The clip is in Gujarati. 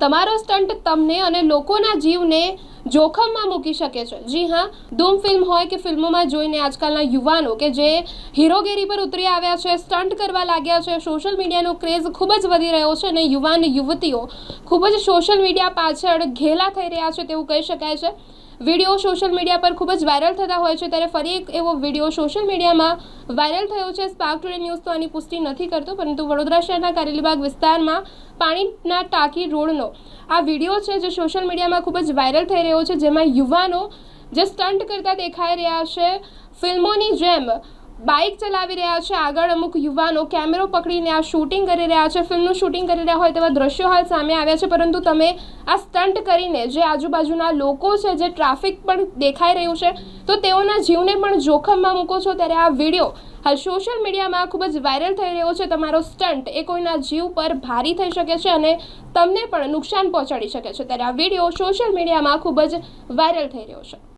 તમારો સ્ટન્ટ તમને અને લોકોના જીવને જોખમમાં મૂકી શકે છે. જી હા ધૂમ ફિલ્મ હોય કે ફિલ્મોમાં જોઈને આજકાલના યુવાનો કે જે હીરોગેરી પર ઉતરી આવ્યા છે સ્ટન્ટ કરવા લાગ્યા છે, સોશિયલ મીડિયાનો ક્રેઝ ખૂબ જ વધી રહ્યો છે અને યુવાન યુવતીઓ ખૂબ જ સોશિયલ મીડિયા પાછળ ઘેલા થઈ રહ્યા છે તેવું કહી શકાય છે. વીડિયો સોશિયલ મીડિયા પર ખૂબ જ વાયરલ થતા હોય છે, ત્યારે ફરી એક એવો વીડિયો સોશિયલ મીડિયામાં વાયરલ થયો છે. સ્પાર્ક ટુડે ન્યૂઝ તો આની પુષ્ટિ નથી કરતો, પરંતુ વડોદરા શહેરના કારેલીબાગ વિસ્તારમાં પાણીના ટાંકી રોડનો. આ વીડિયો છે જે સોશિયલ મીડિયામાં ખૂબ જ વાયરલ થઈ રહ્યો છે, જેમાં યુવાનો જે સ્ટન્ટ કરતા દેખાઈ રહ્યા છે, ફિલ્મોની જેમ બાઇક ચલાવી રહ્યા છે. આગળ અમુક યુવાનો કેમેરો પકડીને આ શૂટિંગ કરી રહ્યા છે. ફિલ્મનું શૂટિંગ કરી રહ્યા હોય તેવા દ્રશ્યો હાલ સામે આવ્યા છે. પરંતુ તમે આ સ્ટન્ટ કરીને જે આજુબાજુના લોકો છે, જે ટ્રાફિક પણ દેખાઈ રહ્યું છે, તો તેઓના જીવને પણ જોખમમાં મૂકો છો. ત્યારે આ વીડિયો હાલ સોશિયલ મીડિયામાં ખૂબ જ વાયરલ થઈ રહ્યો છે. તમારો સ્ટન્ટ એ કોઈના જીવ પર ભારી થઈ શકે છે અને તમને પણ નુકસાન પહોંચાડી શકે છે. ત્યારે આ વીડિયો સોશિયલ મીડિયામાં ખૂબ જ વાયરલ થઈ રહ્યો છે.